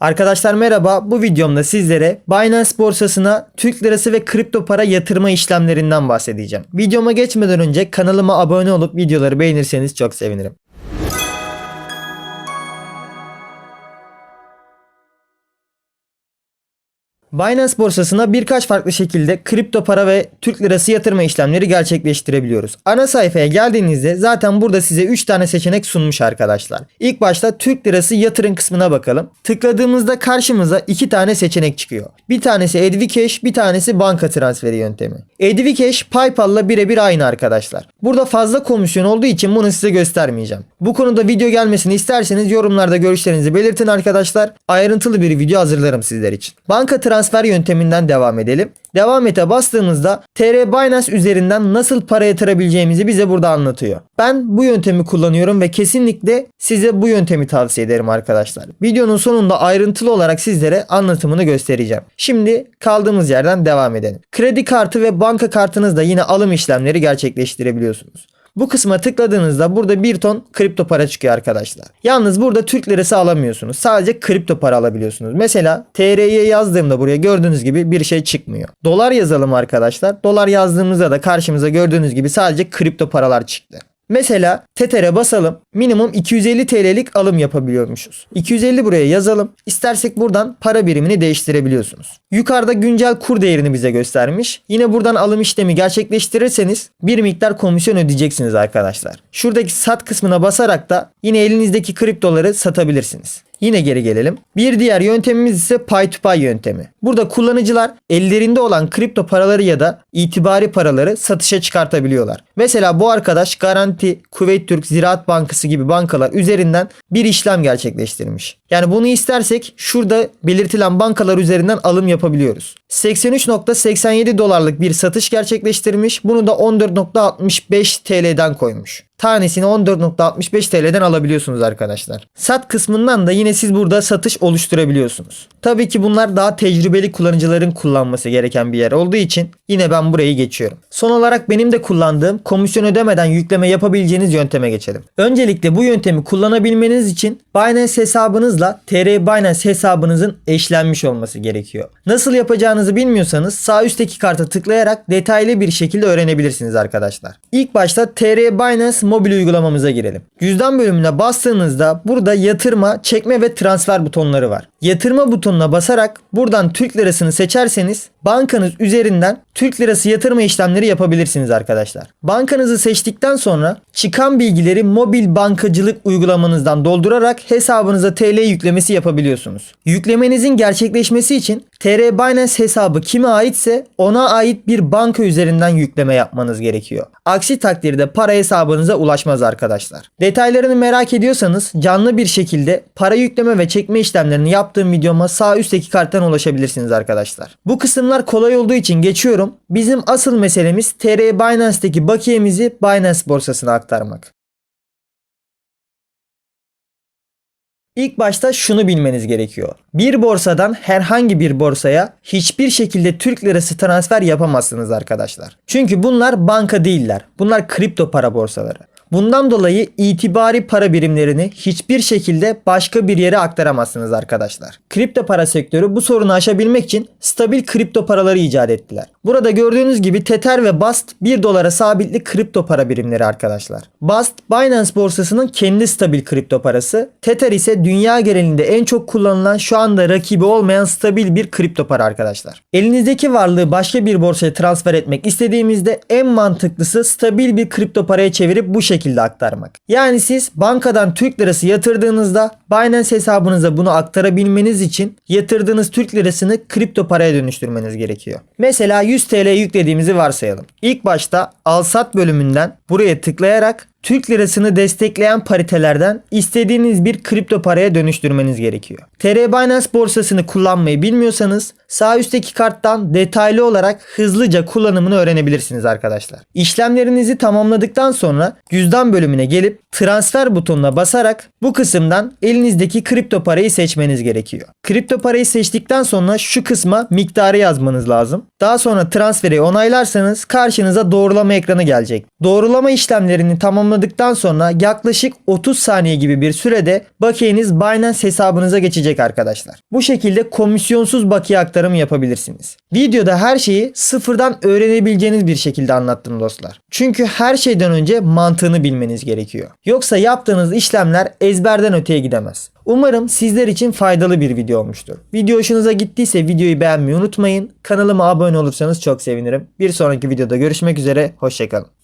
Arkadaşlar merhaba. Bu videomda sizlere Binance borsasına Türk lirası ve kripto para yatırma işlemlerinden bahsedeceğim. Videoma geçmeden önce kanalıma abone olup videoları beğenirseniz çok sevinirim. Binance borsasına birkaç farklı şekilde kripto para ve Türk lirası yatırma işlemleri gerçekleştirebiliyoruz. Ana sayfaya geldiğinizde zaten burada size 3 tane seçenek sunmuş arkadaşlar. İlk başta Türk lirası yatırım kısmına bakalım. Tıkladığımızda karşımıza 2 tane seçenek çıkıyor. Bir tanesi Edvicash, bir tanesi banka transferi yöntemi. Edvicash PayPal'la birebir aynı arkadaşlar. Burada fazla komisyon olduğu için bunu size göstermeyeceğim. Bu konuda video gelmesini isterseniz yorumlarda görüşlerinizi belirtin arkadaşlar. Ayrıntılı bir video hazırlarım sizler için. Banka transfer yönteminden devam edelim. Devam ete bastığımızda TR Binance üzerinden nasıl para yatırabileceğimizi bize burada anlatıyor. Ben bu yöntemi kullanıyorum ve kesinlikle size bu yöntemi tavsiye ederim arkadaşlar. Videonun sonunda ayrıntılı olarak sizlere anlatımını göstereceğim. Şimdi kaldığımız yerden devam edelim. Kredi kartı ve banka kartınızda yine alım işlemleri gerçekleştirebiliyorsunuz. Bu kısma tıkladığınızda burada bir ton kripto para çıkıyor arkadaşlar. Yalnız burada Türk lirası alamıyorsunuz. Sadece kripto para alabiliyorsunuz. Mesela TR'ye yazdığımda buraya gördüğünüz gibi bir şey çıkmıyor. Dolar yazalım arkadaşlar. Dolar yazdığımızda da karşımıza gördüğünüz gibi sadece kripto paralar çıktı. Mesela Tether'e basalım. Minimum 250 TL'lik alım yapabiliyormuşuz. 250 buraya yazalım. İstersek buradan para birimini değiştirebiliyorsunuz. Yukarıda güncel kur değerini bize göstermiş. Yine buradan alım işlemi gerçekleştirirseniz bir miktar komisyon ödeyeceksiniz arkadaşlar. Şuradaki sat kısmına basarak da yine elinizdeki kriptoları satabilirsiniz. Yine geri gelelim. Bir diğer yöntemimiz ise pay to pay yöntemi. Burada kullanıcılar ellerinde olan kripto paraları ya da itibari paraları satışa çıkartabiliyorlar. Mesela bu arkadaş Garanti, Kuveyt Türk, Ziraat Bankası gibi bankalar üzerinden bir işlem gerçekleştirmiş. Yani bunu istersek şurada belirtilen bankalar üzerinden alım yapabiliyoruz. 83.87 dolarlık bir satış gerçekleştirmiş. Bunu da 14.65 TL'den koymuş. Tanesini 14.65 TL'den alabiliyorsunuz arkadaşlar. Sat kısmından da yine siz burada satış oluşturabiliyorsunuz. Tabii ki bunlar daha tecrübeli kullanıcıların kullanması gereken bir yer olduğu için yine ben burayı geçiyorum. Son olarak benim de kullandığım komisyon ödemeden yükleme yapabileceğiniz yönteme geçelim. Öncelikle bu yöntemi kullanabilmeniz için Binance hesabınızla TR Binance hesabınızın eşlenmiş olması gerekiyor. Nasıl yapacağınızı bilmiyorsanız sağ üstteki karta tıklayarak detaylı bir şekilde öğrenebilirsiniz arkadaşlar. İlk başta TR Binance mobil uygulamamıza girelim. Cüzdan bölümüne bastığınızda burada yatırma, çekme ve transfer butonları var. Yatırma butonuna basarak buradan Türk lirasını seçerseniz bankanız üzerinden Türk lirası yatırma işlemleri yapabilirsiniz arkadaşlar. Bankanızı seçtikten sonra çıkan bilgileri mobil bankacılık uygulamanızdan doldurarak hesabınıza TL yüklemesi yapabiliyorsunuz. Yüklemenizin gerçekleşmesi için TR Binance hesabı kime aitse ona ait bir banka üzerinden yükleme yapmanız gerekiyor. Aksi takdirde para hesabınıza ulaşmaz arkadaşlar. Detaylarını merak ediyorsanız canlı bir şekilde para yükleme ve çekme işlemlerini yaptığım videoma sağ üstteki karttan ulaşabilirsiniz arkadaşlar. Bu kısımlar kolay olduğu için geçiyorum. Bizim asıl meselemiz TR Binance'deki bakiyemizi Binance borsasına aktarmak. İlk başta şunu bilmeniz gerekiyor. Bir borsadan herhangi bir borsaya hiçbir şekilde Türk lirası transfer yapamazsınız arkadaşlar. Çünkü bunlar banka değiller. Bunlar kripto para borsaları. Bundan dolayı itibari para birimlerini hiçbir şekilde başka bir yere aktaramazsınız arkadaşlar. Kripto para sektörü bu sorunu aşabilmek için stabil kripto paraları icat ettiler. Burada gördüğünüz gibi Tether ve Bast 1 dolara sabitli kripto para birimleri arkadaşlar. Bast Binance borsasının kendi stabil kripto parası. Tether ise dünya genelinde en çok kullanılan şu anda rakibi olmayan stabil bir kripto para arkadaşlar. Elinizdeki varlığı başka bir borsaya transfer etmek istediğimizde en mantıklısı stabil bir kripto paraya çevirip bu şekilde aktarmak. Yani siz bankadan Türk lirası yatırdığınızda Binance hesabınıza bunu aktarabilmeniz için yatırdığınız Türk lirasını kripto paraya dönüştürmeniz gerekiyor. Mesela 100 TL yüklediğimizi varsayalım. İlk başta al sat bölümünden buraya tıklayarak Türk lirasını destekleyen paritelerden istediğiniz bir kripto paraya dönüştürmeniz gerekiyor. TR Binance borsasını kullanmayı bilmiyorsanız sağ üstteki karttan detaylı olarak hızlıca kullanımını öğrenebilirsiniz arkadaşlar. İşlemlerinizi tamamladıktan sonra cüzdan bölümüne gelip transfer butonuna basarak bu kısımdan elinizdeki kripto parayı seçmeniz gerekiyor. Kripto parayı seçtikten sonra şu kısma miktarı yazmanız lazım. Daha sonra transferi onaylarsanız karşınıza doğrulama ekranı gelecek. Doğrulama işlemlerini tamamladıktan sonra yaklaşık 30 saniye gibi bir sürede bakiyeniz Binance hesabınıza geçecek arkadaşlar. Bu şekilde komisyonsuz bakiye aktarımı yapabilirsiniz. Videoda her şeyi sıfırdan öğrenebileceğiniz bir şekilde anlattım dostlar. Çünkü her şeyden önce mantığını bilmeniz gerekiyor. Yoksa yaptığınız işlemler ezberden öteye gidemez. Umarım sizler için faydalı bir video olmuştur. Video hoşunuza gittiyse videoyu beğenmeyi unutmayın. Kanalıma abone olursanız çok sevinirim. Bir sonraki videoda görüşmek üzere. Hoşçakalın.